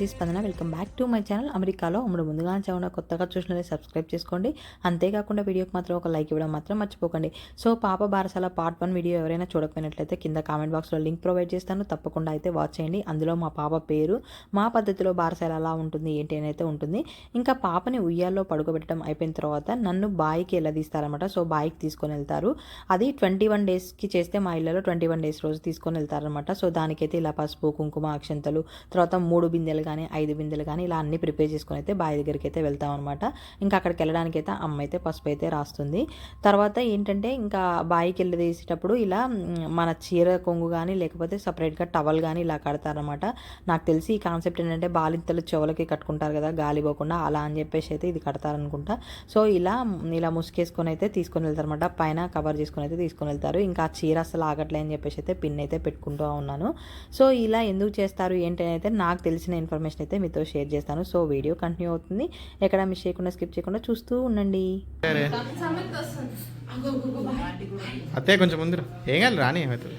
This is Spandana. Welcome back to my channel అమెరికాలో అమ్ముడు ముందుగా చావున కొత్తగా చూసిన సబ్స్క్రైబ్ చేసుకోండి. అంతేకాకుండా వీడియోకి మాత్రం ఒక లైక్ ఇవ్వడం మాత్రం మర్చిపోకండి. సో పాప బారసాల పార్ట్ వన్ వీడియో ఎవరైనా చూడకపోయినట్లయితే కింద కామెంట్ బాక్స్లో లింక్ ప్రొవైడ్ చేస్తాను. తప్పకుండా అయితే వాచ్ చేయండి. అందులో మా పాప పేరు మా పద్ధతిలో బారసాల ఎలా ఉంటుంది ఏంటి అని అయితే ఉంటుంది. ఇంకా పాపని ఉయ్యాల్లో పడుకోబెట్టడం అయిపోయిన తర్వాత నన్ను బాయికి ఎలా తీస్తారనమాట సో బాయికి తీసుకొని వెళ్తారు. అది ట్వంటీ వన్ డేస్కి చేస్తే మా ఇళ్ళలో ట్వంటీ వన్ డేస్ రోజు తీసుకొని వెళ్తారనమాట సో దానికైతే ఇలా పసుపు కుంకుమ అక్షంతలు తర్వాత మూడు బిందెలు కానీ ఐదు బిందెలు కానీ ఇలా అన్ని ప్రిపేర్ చేసుకొని అయితే బావి దగ్గరికి అయితే వెళ్తాం అనమాట ఇంకా అక్కడికి వెళ్ళడానికి అయితే అమ్మ అయితే పసుపు అయితే రాస్తుంది. తర్వాత ఏంటంటే ఇంకా బావికి వెళ్ళి తీసేటప్పుడు ఇలా మన చీర కొంగు కానీ లేకపోతే సపరేట్గా టవల్ కానీ ఇలా కడతారనమాట నాకు తెలిసి ఈ కాన్సెప్ట్ ఏంటంటే బాలింతలు చెవులకి కట్టుకుంటారు కదా గాలి పోకుండా అలా అని చెప్పేసి అయితే ఇది కడతారనుకుంటా. సో ఇలా ఇలా ముసుకేసుకొని అయితే తీసుకొని వెళ్తారనమాట పైన కవర్ చేసుకొని అయితే తీసుకొని వెళ్తారు. ఇంకా ఆ చీర అసలు ఆగట్లే అని చెప్పేసి అయితే పిన్ అయితే పెట్టుకుంటూ ఉన్నాను. సో ఇలా ఎందుకు చేస్తారు ఏంటి అయితే నాకు తెలిసిన ఇన్ఫర్మేషన్ అయితే మీతో షేర్ చేస్తాను. సో వీడియో కంటిన్యూ అవుతుంది. ఎక్కడ మిస్ చేయకుండా స్కిప్ చేయకుండా చూస్తూ ఉండండి. అత్తయ్య కొంచెం ముందు ఏం కాదు రాని ఏమవుతుంది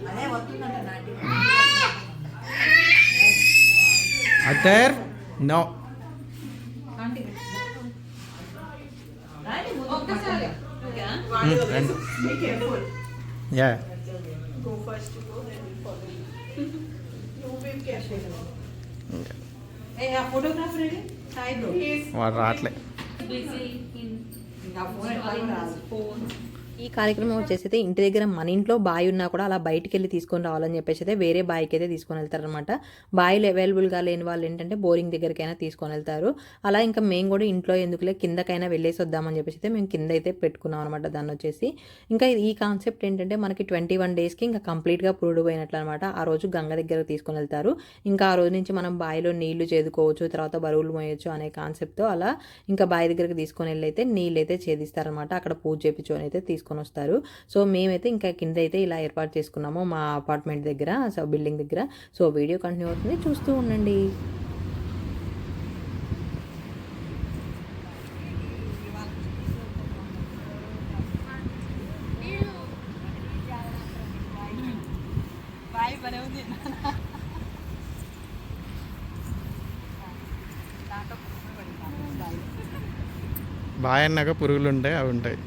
అత్తర్ నో. రండి. యా వాడు రావట్లే ఈ కార్యక్రమం వచ్చేసి అయితే ఇంటి దగ్గర మన ఇంట్లో బావి ఉన్నా కూడా అలా బయటికి వెళ్ళి తీసుకొని రావాలని చెప్పేసి అయితే వేరే బావికి అయితే తీసుకొని వెళ్తారనమాట బావిలు అవైలబుల్గా లేని వాళ్ళు ఏంటంటే బోరింగ్ దగ్గరికైనా తీసుకొని వెళ్తారు. అలా ఇంకా మేము కూడా ఇంట్లో ఎందుకులే కిందకైనా వెళ్ళేసి వద్దామని చెప్పేసి అయితే మేము కింద అయితే పెట్టుకున్నాం అనమాట దాన్ని వచ్చేసి. ఇంకా ఈ కాన్సెప్ట్ ఏంటంటే మనకి ట్వంటీ వన్ డేస్కి ఇంకా కంప్లీట్గా పురుడు పోయినట్లు అనమాట ఆ రోజు గంగ దగ్గరకు తీసుకొని వెళ్తారు. ఇంకా ఆ రోజు నుంచి మనం బావిలో నీళ్ళు చేదుకోవచ్చు తర్వాత బరువులు మోయొచ్చు అనే కాన్సెప్ట్తో అలా ఇంకా బావి దగ్గరికి తీసుకొని వెళ్ళి అయితే నీళ్ళు అయితే చేదిస్తారనమాట అక్కడ పూజ చేపించుకొని అయితే తీసుకొని వస్తారు సో మేమైతే ఇంకా కింద అయితే ఇలా ఏర్పాటు చేసుకున్నాము మా అపార్ట్మెంట్ దగ్గర సో బిల్డింగ్ దగ్గర. సో వీడియో కంటిన్యూ అవుతుంది. చూస్తూ ఉండండి. బాగా పురుగులు ఉంటాయి అవి ఉంటాయి.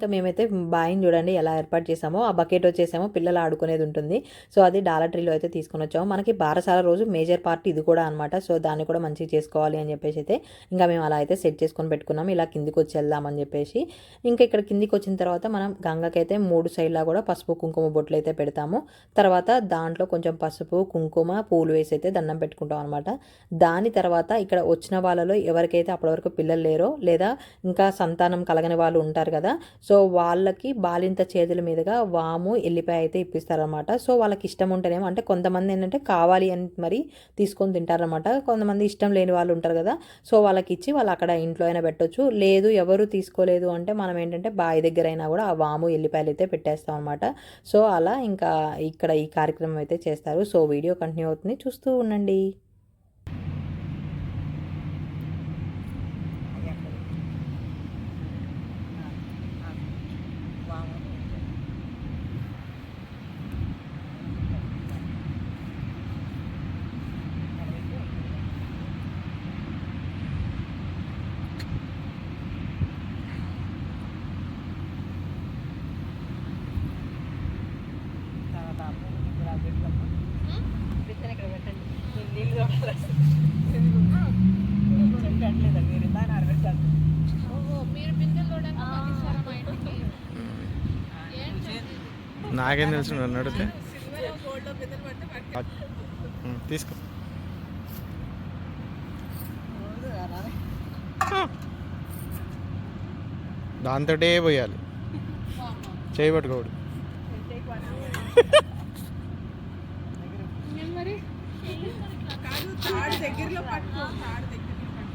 ఇంకా మేమైతే బాయిని చూడండి ఎలా ఏర్పాటు చేసామో ఆ బకెట్ వచ్చేసామో పిల్లలు ఆడుకునేది ఉంటుంది. సో అది డాలర్ ట్రీలో అయితే తీసుకొని వచ్చాము. మనకి బారసాల రోజు మేజర్ పార్ట్ ఇది కూడా అనమాట సో దాన్ని కూడా మంచిగా చేసుకోవాలి అని చెప్పేసి అయితే ఇంకా మేము అలా అయితే సెట్ చేసుకొని పెట్టుకున్నాం. ఇలా కిందికి వచ్చి వెళ్దామని చెప్పేసి. ఇంకా ఇక్కడ కిందికి వచ్చిన తర్వాత మనం గంగకైతే మూడు సైడ్లా కూడా పసుపు కుంకుమ బొట్లు అయితే పెడతాము. తర్వాత దాంట్లో కొంచెం పసుపు కుంకుమ పూలు వేసి అయితే దండం పెట్టుకుంటాం అనమాట దాని తర్వాత ఇక్కడ వచ్చిన వాళ్ళలో ఎవరికైతే అప్పటి వరకు పిల్లలు లేరో లేదా ఇంకా సంతానం కలగని వాళ్ళు ఉంటారు కదా సో వాళ్ళకి బాలింత చేతుల మీదుగా వాము ఎల్లిపాయ అయితే ఇప్పిస్తారనమాట సో వాళ్ళకి ఇష్టం ఉంటేనేమో అంటే కొంతమంది ఏంటంటే కావాలి అని మరి తీసుకొని తింటారనమాట కొంతమంది ఇష్టం లేని వాళ్ళు ఉంటారు కదా సో వాళ్ళకి ఇచ్చి వాళ్ళు అక్కడ ఇంట్లో అయినా పెట్టొచ్చు. లేదు ఎవరు తీసుకోలేదు అంటే మనం ఏంటంటే బావి దగ్గర అయినా కూడా ఆ వాము ఎల్లిపాయలు అయితే పెట్టేస్తాం అనమాట సో అలా ఇంకా ఇక్కడ ఈ కార్యక్రమం అయితే చేస్తారు. సో వీడియో కంటిన్యూ అవుతుంది. చూస్తూ ఉండండి. నాకేం తెలుసు నన్ను అడిగితే తీసుకో. దాంతోటే పోయాలి. చేయి పట్టుకోడు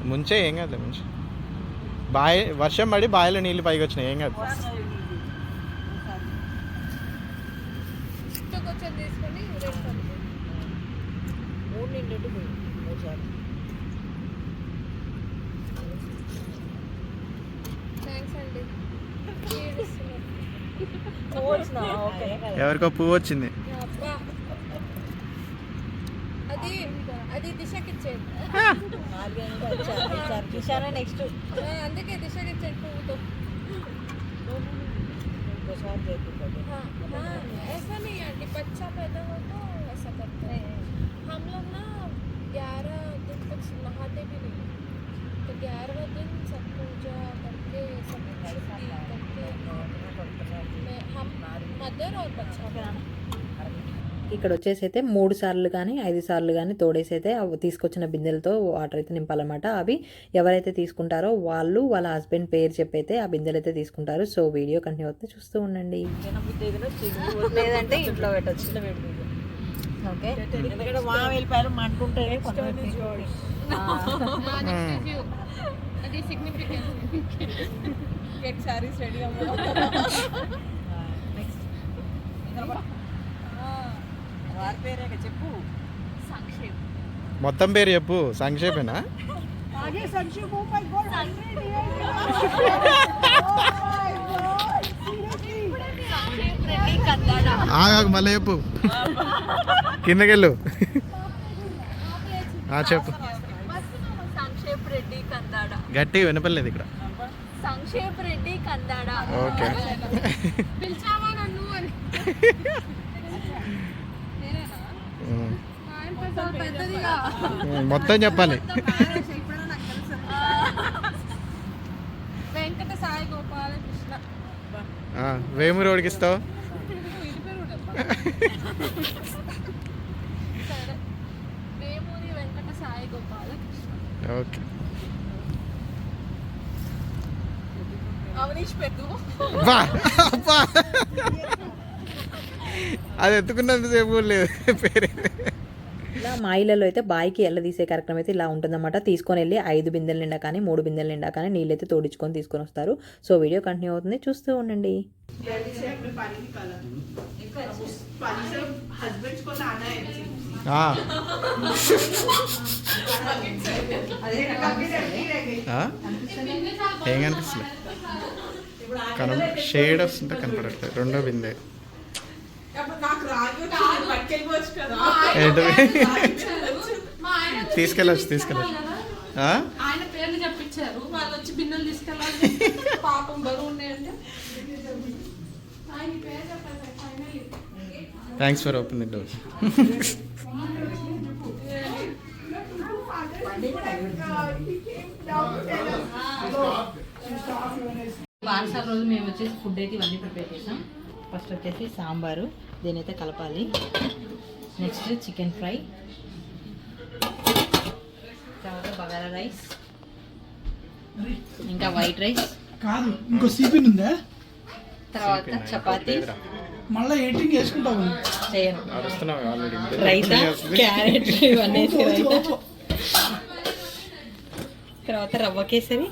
ముంచే ఏం కాదు ముంచే. బాయ్ వర్షం పడి బావిలో నీళ్ళు పైకి వచ్చినాయి ఏం కాదు. కొంచెం తీసుకొని మూడు నిండు పోయి మూడు సార్లు థ్యాంక్స్ అండి. ఎవరికో పువ్వు వచ్చింది. అది అది దిశకి కిషారా నెక్స్ట్? అందుకే దిశకి ఇచ్చేయండి పువ్వుతో. हाँ हाँ ऐसा नहीं आंटी बच्चा पैदा हो तो ऐसा करते हैं। हम लोग ना ग्यारह दिन तक नहाते भी नहीं तो ग्यारहवा दिन सब पूजा करके सब करके मैं हम मदर और बच्चा ఇక్కడ వచ్చేసి అయితే మూడు సార్లు కానీ ఐదు సార్లు కానీ తోడేసి అయితే అవి తీసుకొచ్చిన బిందెలతో వాటర్ అయితే నింపాలన్నమాట. అవి ఎవరైతే తీసుకుంటారో వాళ్ళు వాళ్ళ హస్బెండ్ పేరు చెప్పి అయితే ఆ బిందెలు అయితే తీసుకుంటారు. సో వీడియో కంటిన్యూ అవుతే చూస్తూ ఉండండి. లేదంటే ఇంట్లో పెట్టచ్చు. ఓకే. సిగ్నిఫికెన్స్ రెడీ వారి పేరే చెప్పు. మొత్తం పేరు చెప్పు సంక్షేపేనా? ఆగాకు మళ్ళీ చెప్పు. కిందకెళ్ళు. ఆ, చెప్పు. సంక్షేప్ రెడ్డి కందాడ గట్టిగా వినపడలేదు ఇక్కడ. సంక్షేప్ రెడ్డి కందాడ. ఓకే. పిలిచావా నన్ను అని. మొత్తం చెప్పాలి. వెంకట సాయి గోపాలకృష్ణ ఆ, వేమూరు రోడ్కి ఇస్తావు? వేమూరి వెంకట సాయి గోపాలకృష్ణ ఓకే అబ్బా. అది ఎత్తుకున్నంతసేపు లేదు పేరు ఇలా మా ఇళ్ళలో అయితే బాయికి ఎల్ల తీసే కార్యక్రమం అయితే ఇలా ఉంటుందన్నమాట. తీసుకొని వెళ్ళి ఐదు బిందెల నిండా కానీ మూడు బిందెల నిండా కానీ నీళ్ళు అయితే తోడించుకొని తీసుకొని వస్తారు. సో వీడియో కంటిన్యూ అవుతుంది. చూస్తూ ఉండండి. ఏం కనిపిస్తుంది షేడ్ వస్తుంటే కనపడట్లేదు. రెండో బిందే. నాకు మా తీసుకెళ్ళచ్చు తీసుకెళ్ళచ్చు? ఆయన పేర్లు చెప్పించారు. వాళ్ళు వచ్చి బిన్నెలు తీసుకెళ్ళాలి పాపం బరువు ఉన్నాయంటే. Thanks for open the door రోజు మేము వచ్చేసి ఫుడ్ అయితే ఇవన్నీ ప్రిపేర్ చేసాం. ఫస్ట్ వచ్చేసి సాంబారు. దీని అయితే కలపాలి. Next chicken fry. తర్వాత బగారా రైస్. ఇంకా వైట్ రైస్. కాదు ఇంకో సీపిన్ ఉందా? తర్వాత చపాతీ. మళ్ళీ ఎయిటింగ్ చేయను. ఆల్రెడీ రైతా? క్యారెట్ ఇవన్నీ రైతా? తర్వాత రవ్వ కేసరి.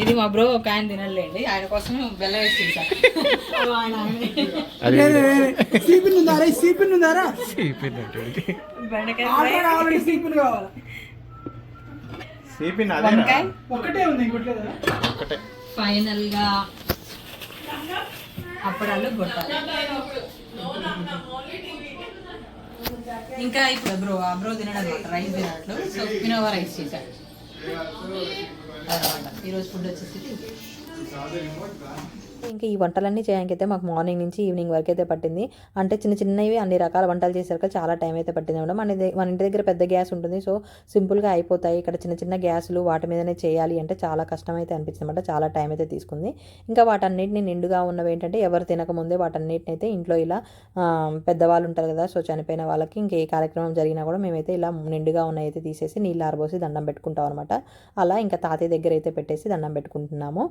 ఇది మా బ్రో ఒక ఆయన తినలేండి. ఆయన కోసం బెల్లం వేసి తింటాను ఆయన అది సీపిన్ ఉందా? రే సీపిన్ ఉందారా సీపిన్ కావాలి సీపిన్ ఒకటే ఉంది ఒకటే ఫైనల్గా అప్పడాలు కొట్టాలి ఇంకా ఇప్పుడు బ్రో ఆ బ్రో తినడం రైస్ తినట్లు సో పినోవా రైస్ చేశాను ఈరోజు ఫుడ్ వచ్చేసి ఇంకా ఈ వంటలన్నీ చేయడానికి అయితే మాకు మార్నింగ్ నుంచి ఈవినింగ్ వరకు అయితే పట్టింది. అంటే చిన్న చిన్నవి అన్ని రకాల వంటలు చేసరికి చాలా టైం అయితే పట్టింది మేడం. మన మన ఇంటి దగ్గర పెద్ద గ్యాస్ ఉంటుంది. సో సింపుల్గా అయిపోతాయి. ఇక్కడ చిన్న చిన్న గ్యాసులు వాటి మీదనే చేయాలి అంటే చాలా కష్టం అయితే అనిపించింది అనమాట చాలా టైం అయితే తీసుకుంది. ఇంకా వాటన్నిటిని నిండుగా ఉన్నవి ఏంటంటే ఎవరు తినకముందే వాటన్నిటిని అయితే ఇంట్లో ఇలా పెద్దవాళ్ళు ఉంటారు కదా సో చనిపోయిన వాళ్ళకి ఇంకా ఏ కార్యక్రమం జరిగినా కూడా మేమైతే ఇలా నిండుగా ఉన్నాయి అయితే తీసేసి నీళ్ళు ఆరబోసి దండం పెట్టుకుంటాం అనమాట అలా ఇంకా తాతయ్య దగ్గర అయితే పెట్టేసి దండం పెట్టుకుంటున్నాము.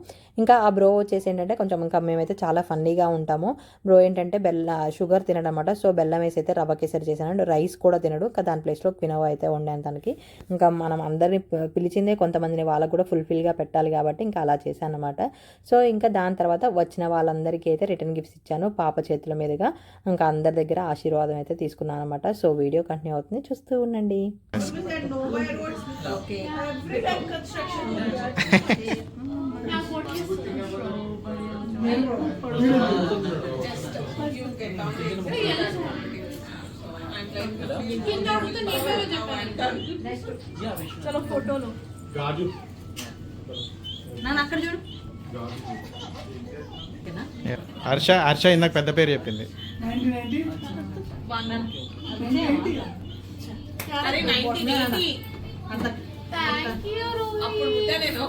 ఇంకా ఆ బ్రో వచ్చేసి ఏంటంటే కొంచెం ఇంకా మేమైతే చాలా ఫన్నీగా ఉంటాము. బ్రో ఏంటంటే బెల్ల షుగర్ తినడం అనమాట సో బెల్లం వేసి అయితే రవ్వ కేసరి చేశాను. అండ్ రైస్ కూడా తినడు. ఇంకా దాని ప్లేస్లో క్వినోవా అయితే వండాను తనకి. ఇంకా మనం అందరిని పిలిచిందే కొంతమందిని వాళ్ళకు కూడా ఫుల్ఫిల్గా పెట్టాలి కాబట్టి ఇంకా అలా చేశాను అనమాట సో ఇంకా దాని తర్వాత వచ్చిన వాళ్ళందరికీ అయితే రిటర్న్ గిఫ్ట్స్ ఇచ్చాను పాప చేతుల మీదుగా. ఇంకా అందరి దగ్గర ఆశీర్వాదం అయితే తీసుకున్నాను అనమాట సో వీడియో కంటిన్యూ అవుతుంది. చూస్తూ ఉండండి ఓకే కింద అడిగితే నీ పేరు చెప్పాను చలో ఫోటోలు నాన్న అక్కడ చూడు. హర్ష హర్ష ఇందాక పెద్ద పేరు చెప్పింది. అప్పుడు నేను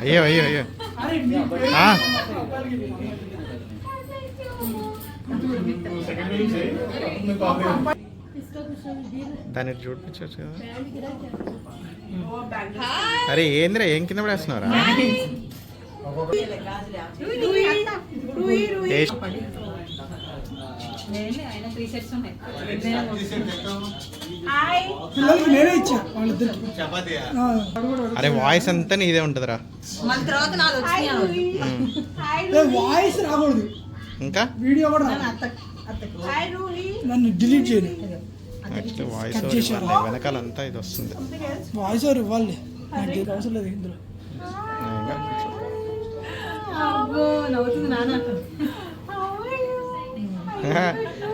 అయ్యో అయ్యో అయ్యో. దాన్ని చూపించవచ్చు కదా అరే ఏందిరా ఏం కింద పడేస్తున్నారా టేస్ట్. త్రీ ఉన్నాయి. పిల్లలకి నేనే ఇచ్చా వాళ్ళిద్దరికి. అరే వాయిస్ అంతా నీదే ఉంటుందిరా. మళ్ళీ తర్వాత నాది వచ్చినాయి. ఏ, వాయిస్ రాకూడదు. ఇంకా? వీడియో కూడా నన్ను డిలీట్ చేయను. నెక్స్ట్ వాయిస్ కట్ చేశారు. వెనకాల అంతా ఇది వస్తుంది. వాయిస్ ఓవర్ ఇవ్వాలి. నాకు దీనికి అవసరం లేదు ఇందులో. ఇంకా అబ్బో నవ్వుతుంది నాన్న.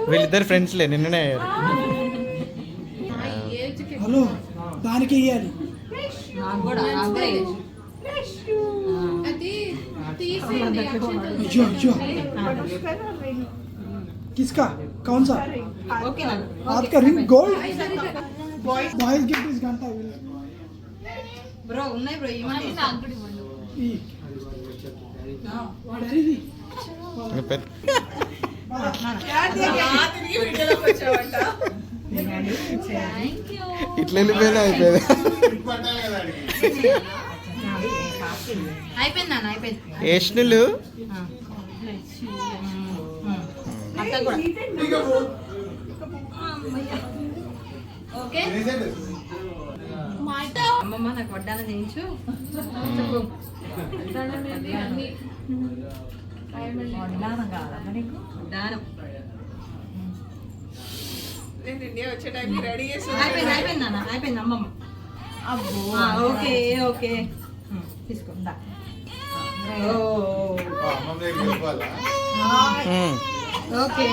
వీళ్ళిద్దరు ఫ్రెండ్స్లే నిన్ననే అయ్యారు హలో దానికి ఇవ్వాలి నాకు కూడా నాకు కూడా వేయచ్చు. అది తీసేయండి అయ్యో అయ్యో किसका कौन सा ఓకే నాన్న आपका रिंग गोल्ड बॉयज गिफ्ट इस घंटा బ్రో ఉన్నాయి బ్రో ఇవ్వండి ఈ వాడు అది ఇంకా పెద్ద ఇట్లా వెళ్ళిపోయినా అయిపోయింది. మాట అమ్మమ్మ నాకు వడ్డాన చేయించు. అన్ని వడ్డానం నీకు నేను ఇండియా వచ్చే టైంకి రెడీ చేసి అయిపోయింది అయిపోయింది నాన్న అయిపోయింది అమ్మమ్మ అబ్బో ఓకే ఓకే. ఓకే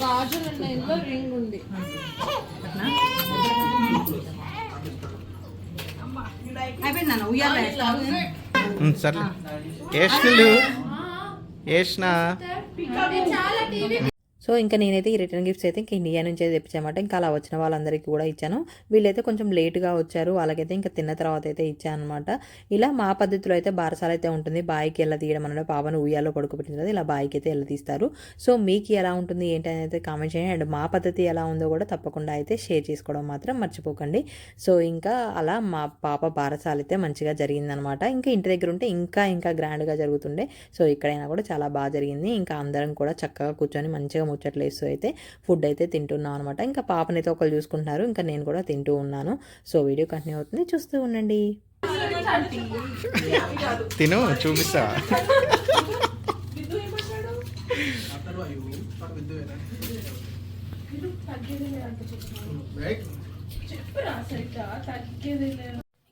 గాజులు రింగ్ ఉంది అయిపోయింది నాన్న ఉయ్యాల వేసిన సో ఇంకా నేనైతే ఈ రిటర్న్ గిఫ్ట్స్ అయితే ఇంకా ఇండియా నుంచి తెప్పించామాట ఇంకా అలా వచ్చిన వాళ్ళందరికీ కూడా ఇచ్చాను. వీళ్ళైతే కొంచెం లేట్గా వచ్చారు. వాళ్ళకైతే ఇంకా తిన్న తర్వాత అయితే ఇచ్చాను అనమాట ఇలా మా పద్ధతిలో అయితే బారసాలు అయితే ఉంటుంది. బాయికి ఎలా తీయడం అనమాట పాపను ఉయ్యాలో పడుకోబెట్టిన తర్వాత ఇలా బాయికి అయితే ఎలా తీస్తారు. సో మీకు ఎలా ఉంటుంది ఏంటి అనేది అయితే కామెంట్ చేయండి. అండ్ మా పద్ధతి ఎలా ఉందో కూడా తప్పకుండా అయితే షేర్ చేసుకోవడం మాత్రం మర్చిపోకండి. సో ఇంకా అలా మా పాప బారసాలు అయితే మంచిగా జరిగిందనమాట. ఇంకా ఇంటి దగ్గర ఉంటే ఇంకా ఇంకా గ్రాండ్గా జరుగుతుండే. సో ఇక్కడైనా కూడా చాలా బాగా జరిగింది. ఇంకా అందరం కూడా చక్కగా కూర్చొని మంచిగా ముచ్చట్లు వేస్తూ అయితే ఫుడ్ అయితే తింటున్నాం అనమాట ఇంకా పాపనైతే ఒకళ్ళు చూసుకుంటున్నారు ఇంకా నేను కూడా తింటూ ఉన్నాను. సో వీడియో కంటిన్యూ అవుతుంది. చూస్తూ ఉండండి. తిను చూపిస్తా.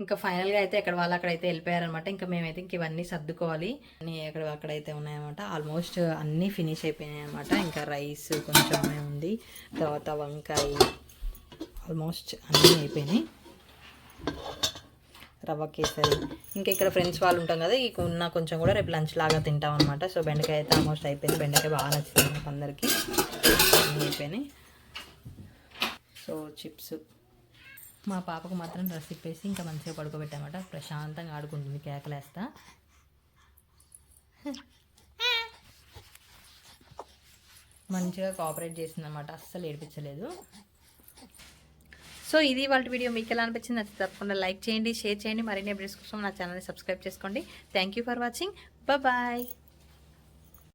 ఇంకా ఫైనల్గా అయితే ఎక్కడ వాళ్ళు అక్కడైతే వెళ్ళిపోయారనమాట ఇంకా మేమైతే ఇంక ఇవన్నీ సర్దుకోవాలి. అన్నీ ఎక్కడ అక్కడైతే ఉన్నాయన్నమాట. ఆల్మోస్ట్ అన్నీ ఫినిష్ అయిపోయినాయి అనమాట ఇంకా రైస్ కొంచెమే ఉంది. తర్వాత వంకాయ ఆల్మోస్ట్ అన్నీ అయిపోయినాయి. రవ్వ కేసరి. ఇంకా ఇక్కడ ఫ్రెండ్స్ వాళ్ళు ఉంటాం కదా ఈ ఉన్న కొంచెం కూడా రేపు లంచ్ లాగా తింటాం అనమాట సో బెండకాయ అయితే ఆల్మోస్ట్ అయిపోయింది. బెండకాయ బాగా నచ్చింది మాకు అందరికీ. అన్నీ అయిపోయినాయి. సో చిప్స్ మా పాపకు మాత్రం డ్రెస్ ఇప్పేసి ఇంకా మంచిగా పడుకోబెట్టామట. ప్రశాంతంగా ఆడుకుంటుంది కేకలేస్తా. మంచిగా కోఆపరేట్ చేసిందనమాట అస్సలు ఏడిపించలేదు. సో ఇది వాళ్ళ వీడియో. మీకు ఎలా అనిపించింది అది తప్పకుండా లైక్ చేయండి షేర్ చేయండి. మరిన్ని అప్డేట్స్ కోసం నా ఛానల్ని సబ్స్క్రైబ్ చేసుకోండి. Thank you for watching bye